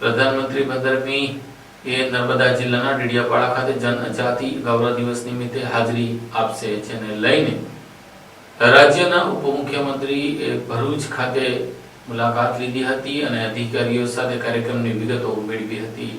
પ્રધાનમંત્રી પંદરમી એ નર્મદા જિલ્લાના ડીડિયાપાડા ખાતે જનજાતિ ગૌરવ દિવસ નિમિત્તે હાજરી આપશે, જેને લઈને રાજ્યના ઉપમુખ્યમંત્રી ભરૂચ ખાતે મુલાકાત લીધી હતી અને અધિકારીઓ સાથે કાર્યક્રમની વિગતો મેળવી હતી.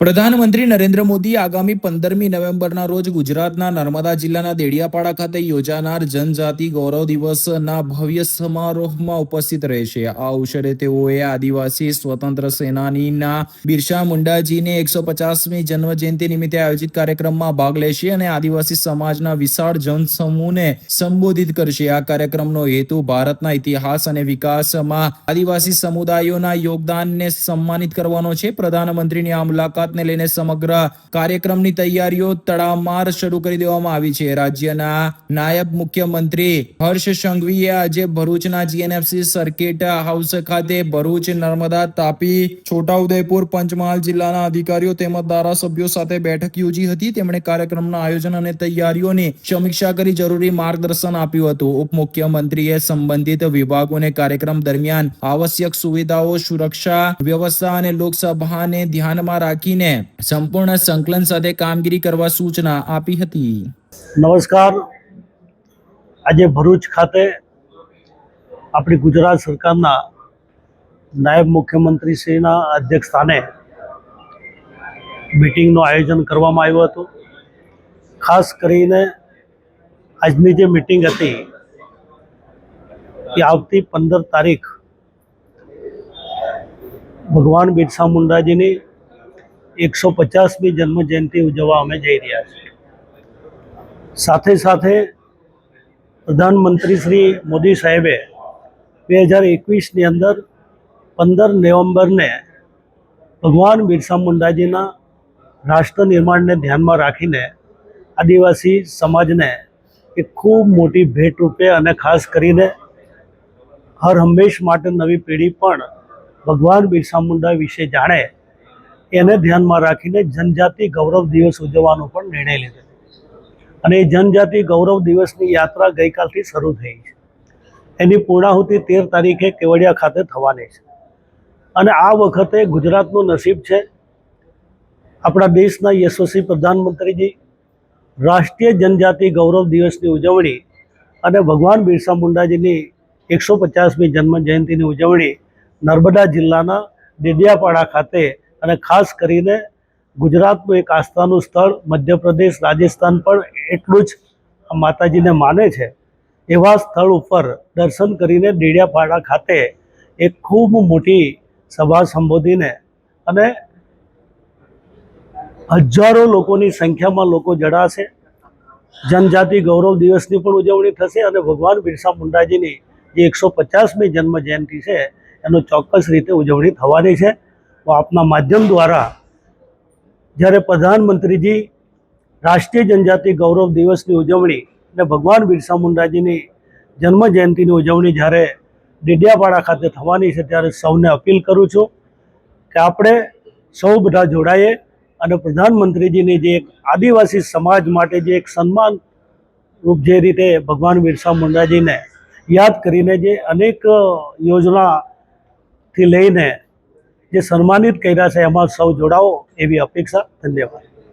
પ્રધાનમંત્રી નરેન્દ્ર મોદી આગામી પંદરમી નવેમ્બરના રોજ ગુજરાતના નર્મદા જિલ્લાના દેડિયાપાડા ખાતે યોજાનાર જનજાતિ ગૌરવ દિવસના ભવ્ય સમારોહમાં ઉપસ્થિત રહેશે. આ અવસરે તેઓએ આદિવાસી સ્વતંત્ર સેનાનીના બિરસા મુંડાજીને એકસો પચાસમી જન્મજયંતિ નિમિત્તે આયોજિત કાર્યક્રમમાં ભાગ લેશે અને આદિવાસી સમાજના વિશાળ જનસમૂહને સંબોધિત કરશે. આ કાર્યક્રમનો હેતુ ભારતના ઇતિહાસ અને વિકાસમાં આદિવાસી સમુદાયોના યોગદાનને સન્માનિત કરવાનો છે. પ્રધાનમંત્રીની આ મુલાકાતને લઈને સમગ્ર કાર્યક્રમની તૈયારીઓ તડામાર શરૂ કરી દેવામાં આવી છે. રાજ્યના નાયબ મુખ્યમંત્રી હર્ષ સંઘવીએ આજે ભરૂચના જીએનએફસી સર્કિટ હાઉસ ખાતે ભરૂચ નર્મદા તાપી છોટાઉદેપુર પંચમહાલ જિલ્લાના અધિકારીઓ તેમજ ધારાસભ્યો સાથે બેઠક યોજી હતી. તેમણે કાર્યક્રમના આયોજન અને તૈયારીઓની સમીક્ષા કરી જરૂરી માર્ગદર્શન આપ્યું હતું. ઉપમુખ્યમંત્રીએ સંબંધિત વિભાગોને કાર્યક્રમ દરમિયાન આવશ્યક સુવિધાઓ, સુરક્ષા વ્યવસ્થા અને લોકસભાને ધ્યાનમાં રાખીને સંપૂર્ણ સંકલન સાથે કામગીરી કરવા સૂચના આપી હતી. નમસ્કાર. આજે ભરૂચ ખાતે આપણી ગુજરાત સરકારના નાયબ મુખ્યમંત્રીશ્રીના અધ્યક્ષ સ્થાને મિટિંગનું આયોજન કરવામાં આવ્યું હતું. ખાસ કરીને આજની જે મિટિંગ હતી એ આવતી પંદર તારીખ ભગવાન બિરસા મુંડાજીની એકસો પચાસમી જન્મ જયંતિ ઉજવવા અમે જઈ રહ્યા છીએ. સાથે સાથે પ્રધાનમંત્રી શ્રી મોદી સાહેબે બે હજાર એકવીસની અંદર પંદર નવેમ્બરને ભગવાન બિરસા મુંડાજીના રાષ્ટ્ર નિર્માણને ધ્યાનમાં રાખીને આદિવાસી સમાજને એક ખૂબ મોટી ભેટ રૂપે અને ખાસ કરીને હર હંમેશ માટે નવી પેઢી પણ ભગવાન બિરસા મુંડા વિશે જાણે એને ધ્યાનમાં રાખીને જનજાતિ ગૌરવ દિવસ ઉજવવાનો પણ નિર્ણય લીધો અને એ જનજાતિ ગૌરવ દિવસની યાત્રા ગઈકાલથી શરૂ થઈ છે. એની પૂર્ણાહુતિ તેર તારીખે કેવડિયા ખાતે થવાની છે. અને આ વખતે ગુજરાતનું નસીબ છે આપણા દેશના યશસ્વી પ્રધાનમંત્રીજી રાષ્ટ્રીય જનજાતિ ગૌરવ દિવસની ઉજવણી અને ભગવાન બિરસા મુંડાજીની એકસો પચાસમી જન્મ જયંતિની ઉજવણી નર્મદા જિલ્લાના ડેડિયાપાડા ખાતે અને ખાસ કરીને ગુજરાતનું એક આસ્થાનું સ્થળ મધ્યપ્રદેશ, રાજસ્થાન પણ એટલું જ માતાજીને માને છે. એવા સ્થળ ઉપર દર્શન કરીને ડેડિયાપાડા ખાતે એક ખૂબ મોટી સભા સંબોધીને અને હજારો લોકોની સંખ્યામાં લોકો જડાશે જનજાતિ ગૌરવ દિવસની પણ ઉજવણી થશે અને ભગવાન બિરસા મુંડાજીની જે એકસો પચાસમી જન્મ જયંતિ છે, એનો ચોક્કસ રીતે ઉજવણી થવાની છે. તો આપના માધ્યમ દ્વારા જ્યારે પ્રધાનમંત્રીજી રાષ્ટ્રીય જનજાતિ ગૌરવ દિવસની ઉજવણી અને ભગવાન બિરસા મુંડાજીની જન્મ જયંતિની ઉજવણી જ્યારે ડેડિયાપાડા ખાતે થવાની છે ત્યારે સૌને અપીલ કરું છું કે આપણે સૌ બધા જોડાઈએ અને પ્રધાનમંત્રીજીની જે એક આદિવાસી સમાજ માટે જે એક સન્માન રૂપ જે રીતે ભગવાન બિરસા મુંડાજીને યાદ કરીને જે અનેક યોજનાથી લઈને જે સન્માનિત કર્યા છે એમાં સૌ જોડાવો એવી અપેક્ષા. ધન્યવાદ.